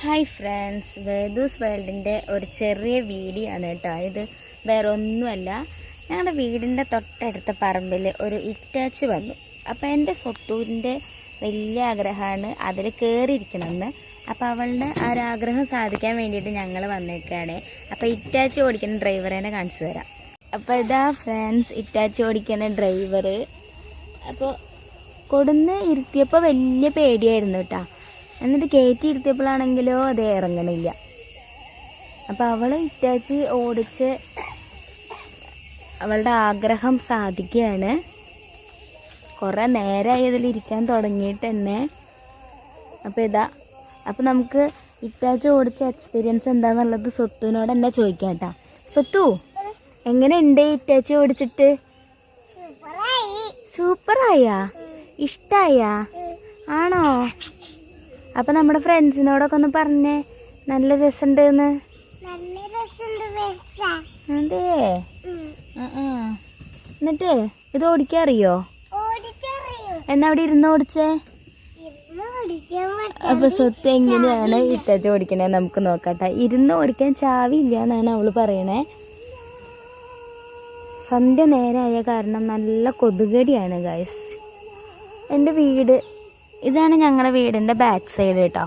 Hi friends വേദൂസ് വേൾഡിന്റെ ഒരു ചെറിയ video ആണ് കേട്ടോ. ഇത് വേറെ ഒന്നുമല്ല. ഞങ്ങളുടെ വീടിന്റെ തൊട്ടടുത്ത പറമ്പിൽ ഒരു ഇറ്റാച്ച് വന്നു. അപ്പോൾ എന്റെ സ്വത്തൂരിന്റെ വലിയ ആഗ്രഹമാണ് അതിൽ കയറിയിരിക്കണമെന്ന് അപ്പോൾ അവളുടെ ആ ഒരു ആഗ്രഹം സാധിക്കാൻ വേണ്ടിയിട്ട് ഞങ്ങൾ വന്നേക്കാണ്. അപ്പോൾ ഇറ്റാച്ച് ഓടിക്കുന്ന ഡ്രൈവറേനെ കാണിച്ചു തരാം. അപ്പോൾ ഇതാ ഫ്രണ്ട്സ് ഇറ്റാച്ച് ഓടിക്കുന്ന ഡ്രൈവർ അപ്പോൾ കൊടുന്ന് ഇരുത്തിയപ്പോൾ വലിയ പേടിയായിരുന്നു കേട്ടോ. എന്നിട്ട് കയറ്റി ഇരുത്തിയപ്പോഴാണെങ്കിലോ അത് ഇറങ്ങണില്ല. അപ്പോൾ അവൾ ഇറ്റാച്ച് ഓടിച്ച് അവളുടെ ആഗ്രഹം സാധിക്കുകയാണ്. കുറേ നേരമായി അതിലിരിക്കാൻ തുടങ്ങിയിട്ട് തന്നെ അപ്പോൾ ഇതാ അപ്പോൾ നമുക്ക് ഇറ്റാച്ച് ഓടിച്ച എക്സ്പീരിയൻസ് എന്താണെന്നുള്ളത് സ്വത്തുവിനോട് തന്നെ ചോദിക്കാം കേട്ടോ. സ്വത്തു എങ്ങനെയുണ്ട് ഇറ്റാച്ച് ഓടിച്ചിട്ട്? സൂപ്പറായാ? ഇഷ്ടായാ? ആണോ? അപ്പൊ നമ്മുടെ ഫ്രണ്ട്സിനോടൊക്കെ ഒന്ന് പറഞ്ഞേ. നല്ല രസമുണ്ട് അതെ. എന്നിട്ട് ഇത് ഓടിക്കാൻ അറിയോ? എന്നാ അവിടെ ഇരുന്ന് ഓടിച്ചേ? അപ്പൊ സ്വത്ത് എങ്ങനെയാണ് ഇറ്റാച്ച് ഓടിക്കണേ നമുക്ക് നോക്കട്ടെ. ഇരുന്ന് ഓടിക്കാൻ ചാവി ഇല്ല എന്നാണ് അവൾ പറയണേ. സന്ധ്യ നേരമായ കാരണം നല്ല കൊതുകടിയാണ് ഗായ്സ് എന്റെ വീട് ഇതാണ് ഞങ്ങളുടെ വീടിന്റെ ബാക്ക് സൈഡ് കേട്ടോ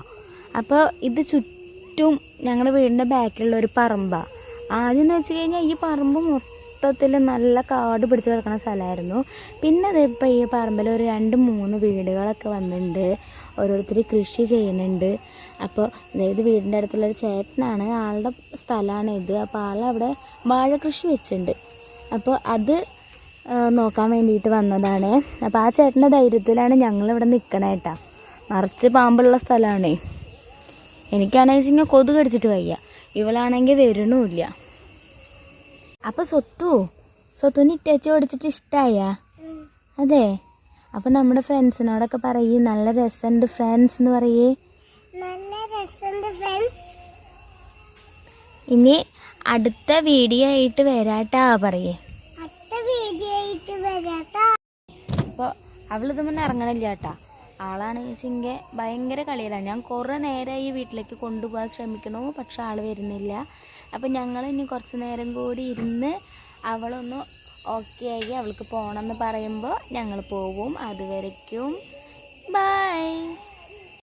അപ്പോൾ ഇത് ചുറ്റും ഞങ്ങളുടെ വീടിന്റെ ബാക്കിലുള്ള ഒരു പറമ്പാണ് ആദ്യം എന്ന് വെച്ച് കഴിഞ്ഞാൽ ഈ പറമ്പ് മൊത്തത്തിൽ നല്ല കാട് പിടിച്ച് കിടക്കുന്ന സ്ഥലമായിരുന്നു പിന്നെ അതിപ്പോൾ ഈ പറമ്പിൽ ഒരു രണ്ട് മൂന്ന് വീടുകളൊക്കെ വന്നിട്ടുണ്ട് ഓരോരുത്തർ കൃഷി ചെയ്യുന്നുണ്ട്. അപ്പോൾ അതായത് വീടിന്റെ അടുത്തുള്ള ഒരു ചേട്ടനാണ്. ആളുടെ സ്ഥലമാണ് ഇത്. അപ്പോൾ ആളവിടെ വാഴ കൃഷി വെച്ചിട്ടുണ്ട് അപ്പോൾ അത് നോക്കാൻ വേണ്ടിയിട്ട് വന്നതാണ്. അപ്പോൾ ആ ചേട്ടന്റെ ധൈര്യത്തിലാണ് ഞങ്ങളിവിടെ നിൽക്കണേ കേട്ടാ നിറച്ച് പാമ്പുള്ള സ്ഥലമാണേ എനിക്കാണെങ്കിൽ വെച്ചാൽ കൊതു കടിച്ചിട്ട് വയ്യ. ഇവളാണെങ്കിൽ വരണമില്ല അപ്പോൾ സ്വത്തു? സ്വത്തു ഇറ്റച്ച് ഓടിച്ചിട്ട് ഇഷ്ടമായ അതെ. അപ്പം നമ്മുടെ ഫ്രണ്ട്സിനോടൊക്കെ പറയേ നല്ല രസമുണ്ട് ഫ്രണ്ട്സ് എന്ന് പറയേ. നല്ല രസമുണ്ട് ഫ്രണ്ട്സ്. ഇനി അടുത്ത വീഡിയോ ആയിട്ട് വരാട്ടാ പറയേ. അപ്പോൾ അവളിതൊന്നും ഇറങ്ങണില്ല കേട്ടാ. ആളാണ് വെച്ചെങ്കിൽ ഭയങ്കര കളിയിലാണ് ഞാൻ കുറേ നേരമായി വീട്ടിലേക്ക് കൊണ്ടുപോകാൻ ശ്രമിക്കണു പക്ഷെ ആൾ വരുന്നില്ല. അപ്പോൾ ഞങ്ങൾ ഇനി കുറച്ച് നേരം കൂടി ഇരുന്ന് അവളൊന്ന് ഓക്കെ ആയി അവൾക്ക് പോകണമെന്ന് പറയുമ്പോൾ ഞങ്ങൾ പോവും. അതുവരയ്ക്കും ബൈ